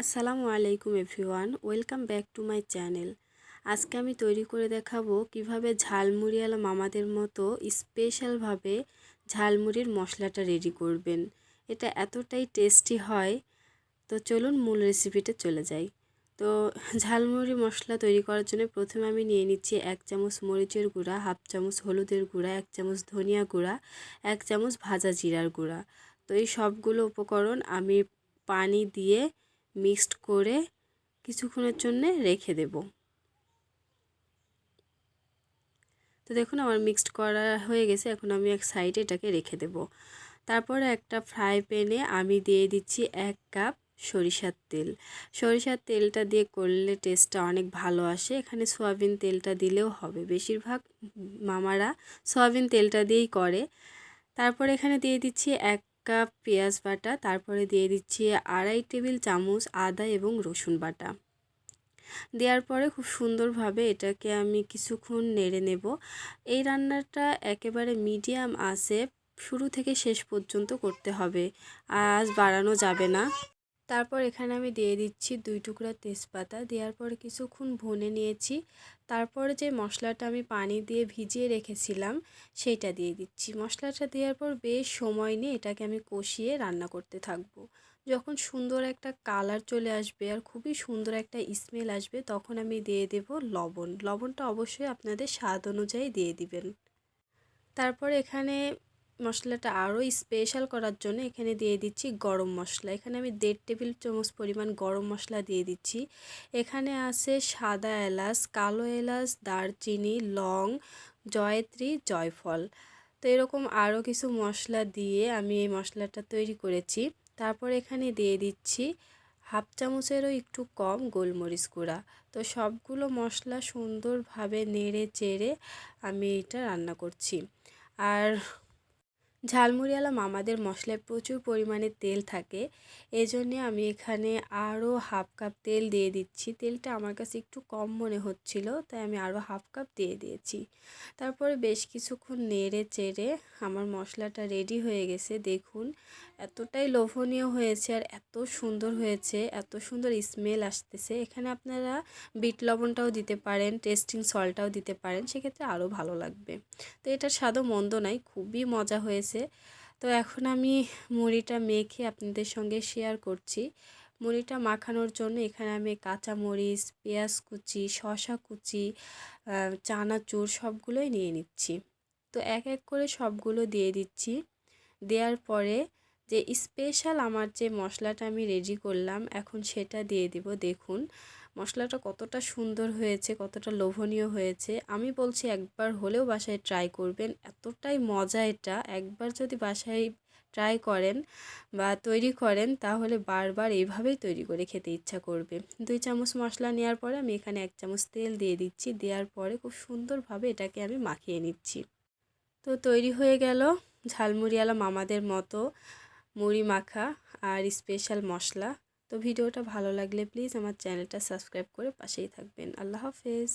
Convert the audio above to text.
আসসালামু আলাইকুম everyone, welcome back to my channel. আজকে আমি তৈরি করে দেখাবো কীভাবে ঝালমুড়িওয়ালা মামাদের মতো স্পেশালভাবে ঝালমুড়ির মশলাটা রেডি করবেন। এটা এতটাই টেস্টি হয়। তো চলুন মূল রেসিপিটা চলে যাই। তো ঝালমুড়ি মশলা তৈরি করার জন্য প্রথমে আমি নিয়ে নিচ্ছি এক চামচ মরিচের গুঁড়া, হাফ চামচ হলুদের গুঁড়া, এক চামচ ধনিয়া গুঁড়া, এক চামচ ভাজা জিরার গুঁড়া। তো এই সবগুলো উপকরণ আমি পানি দিয়ে মিক্সড করে কিছুক্ষণের জন্যে রেখে দেব। তো দেখুন আমার মিক্সড করা হয়ে গেছে, এখন আমি এক সাইডে এটাকে রেখে দেব। তারপরে একটা ফ্রাই প্যানে আমি দিয়ে দিচ্ছি এক কাপ সরিষার তেল। সরিষার তেলটা দিয়ে করলে টেস্টটা অনেক ভালো আসে। এখানে সয়াবিন তেলটা দিলেও হবে। বেশিরভাগ মামারা সয়াবিন তেলটা দিয়েই করে। তারপর এখানে দিয়ে দিচ্ছি এক কাপ, পেঁয়াজ বাটা, তারপরে দিয়ে দিচ্ছি আড়াই টেবিল চামচ আদা এবং রসুন বাটা। দেওয়ার পরে খুব সুন্দরভাবে এটাকে আমি কিছুক্ষণ নেড়ে নেব। এই রান্নাটা একেবারে মিডিয়াম আসে শুরু থেকে শেষ পর্যন্ত করতে হবে। আজ বাড়ানো যাবে না। তারপর এখানে আমি দিয়ে দিচ্ছি দুই টুকরা তেজপাতা। দেওয়ার পর কিছুক্ষণ ভুনে নিয়েছি। তারপর যে মশলাটা আমি পানি দিয়ে ভিজিয়ে রেখেছিলাম, সেইটা দিয়ে দিচ্ছি। মশলাটা দেওয়ার পর বেশ সময় নিয়ে এটাকে আমি কষিয়ে রান্না করতে থাকব। যখন সুন্দর একটা কালার চলে আসবে আর খুবই সুন্দর একটা স্মেল আসবে, তখন আমি দিয়ে দেব লবণ। লবণটা অবশ্যই আপনাদের স্বাদ অনুযায়ী দিয়ে দিবেন। তারপর এখানে মশলাটা আরও স্পেশাল করার জন্য এখানে দিয়ে দিচ্ছি গরম মশলা। এখানে আমি দেড় টেবিল চামচ পরিমাণ গরম মশলা দিয়ে দিচ্ছি। এখানে আছে সাদা এলাচ, কালো এলাচ, দারচিনি, লং, জয়ত্রী, জয়ফল। তো এরকম আরও কিছু মশলা দিয়ে আমি এই মশলাটা তৈরি করেছি। তারপর এখানে দিয়ে দিচ্ছি হাফ চামচেরও একটু কম গোলমরিচ গুঁড়া। তো সবগুলো মশলা সুন্দরভাবে নেড়ে চেড়ে আমি এটা রান্না করছি। আর ঝালমুড়িওয়ালা মামাদের মশলায় প্রচুর পরিমাণে তেল থাকে। এই জন্যে আমি এখানে আরও হাফ কাপ তেল দিয়ে দিচ্ছি। তেলটা আমার কাছে একটু কম মনে হচ্ছিল, তাই আমি আরও হাফ কাপ দিয়ে দিয়েছি। তারপরে বেশ কিছুক্ষণ নেড়ে চেড়ে আমার মশলাটা রেডি হয়ে গেছে। দেখুন, এতটাই লোভনীয় হয়েছে আর এত সুন্দর হয়েছে, এত সুন্দর স্মেল আসতেছে। এখানে আপনারা বিট লবণটাও দিতে পারেন টেস্টিং সল্টটাও দিতে পারেন, সেক্ষেত্রে আরও ভালো লাগবে। তো এটার স্বাদও মন্দ নাই, খুবই মজা হয়েছে। তো এখন আমি মুড়িটা মেখে আপনাদের সঙ্গে শেয়ার করছি। মুড়িটা মাখানোর জন্য এখানে আমি কাঁচা মরিচ পেঁয়াজ কুচি শশা কুচি চানাচুর সবগুলোই নিয়ে নিচ্ছি। তো এক এক করে সবগুলো দিয়ে দিচ্ছি। দেওয়ার পরে যে স্পেশাল আমার যে মশলাটা আমি রেডি করলাম, এখন সেটা দিয়ে দিব। দেখুন মশলাটা কতটা সুন্দর হয়েছে, কতটা লোভনীয় হয়েছে, আমি বলছি একবার হলেও বাসায় ট্রাই করবেন। এতটাই মজা এটা। একবার যদি বাসায় ট্রাই করেন বা তৈরি করেন, তাহলে বারবার এইভাবেই তৈরি করে খেতে ইচ্ছা করবে। দুই চামচ মশলা নেওয়ার পরে আমি এখানে এক চামচ তেল দিয়ে দিচ্ছি। দেওয়ার পরে খুব সুন্দরভাবে এটাকে আমি মাখিয়ে নিচ্ছি। তো তৈরি হয়ে গেল ঝালমুড়িওয়ালা মামাদের মতো মুড়ি মাখা আর স্পেশাল মশলা। তো ভিডিওটা ভালো লাগলে প্লিজ আমার চ্যানেলটা সাবস্ক্রাইব করে পাশেই থাকবেন। আল্লাহ হাফেজ।